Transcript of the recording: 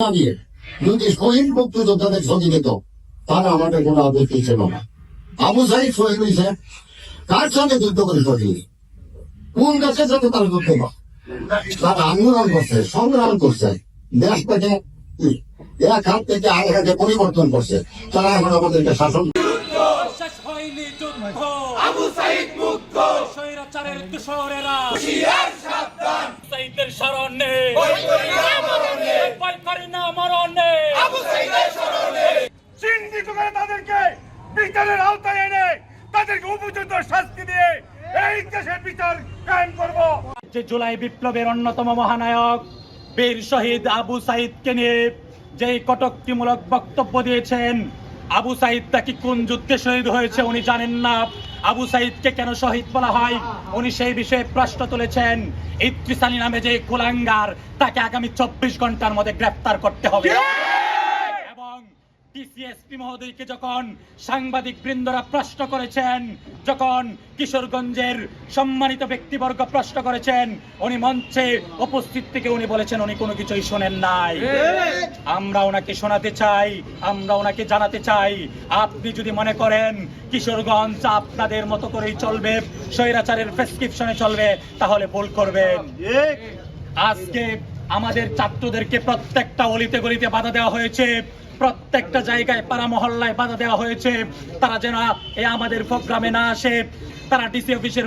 দিয়ে যদি শহীদ মুক্তিযোদ্ধাদের ছবি দিত তাহলে আমাদের কোনো আপত্তি ছিল না। আবু সাইদ শহীদ হয়েছে। কার সঙ্গে যুদ্ধ করে শহীদ কোন দেশের সাথে তারা যুদ্ধ? তারা আন্দোলন করছে সংগ্রাম করছে। দেশ থেকে এক হাত থেকে হাতে পরিবর্তন করছে। তারা এখন আমাদেরকে শাসন শেষ হয়নি আবু সাইদ মুক্ত। স্বৈরাচারের দূষরেরা সাইদের স্মরণে। ভয় করি না মরণে চিহ্নিত করে তাদেরকে বিচারের আওতায় এনে তাদেরকে উপযুক্ত শাস্তি দিয়ে এই দেশে বিচার কায়েম করব। যে জুলাই বিপ্লবের অন্যতম মহানায়ক বীর শহীদ আবু সাইদকে নিয়ে যে কটকটিমূলক বক্তব্য দিয়েছেন আবু সাহিদ তাকে কোন যুদ্ধে শহীদ হয়েছে উনি জানেন না। আবু সাইদকে কেন শহীদ বলা হয়? উনি সেই বিষয়ে প্রশ্ন তুলেছেন। ইদ্রিস আলী নামে যে কুলাঙ্গার, তাকে আগামী চব্বিশ ঘণ্টার মধ্যে গ্রেফতার করতে হবে। টিসিএসপি মহোদয়কে যখন সাংবাদিক বৃন্দরা প্রশ্ন করেছেন যখন কিশোরগঞ্জের সম্মানিত ব্যক্তিবর্গ প্রশ্ন করেছেন উনি মঞ্চে উপস্থিত থেকে উনি বলেছেন উনি কোনো কিছুই শোনেন নাই। আমরা ওনাকে শোনাতে চাই আমরা ওনাকে জানাতে চাই। আপনি যদি মনে করেন কিশোরগঞ্জ আপনাদের মতো করেই চলবে স্বৈরাচারের প্রেসক্রিপশনে চলবে তাহলে ভুল করবেন। আজকে আমাদের ছাত্রদেরকে প্রত্যেকটা অলিতে গলিতে বাধা দেওয়া হয়েছে। প্রত্যেকটা জায়গায় পাড়া মহল্লায় বাধা দেওয়া হয়েছে। তারা যেন এ আমাদের প্রোগ্রামে না আসে। তারা ডিসি অফিসের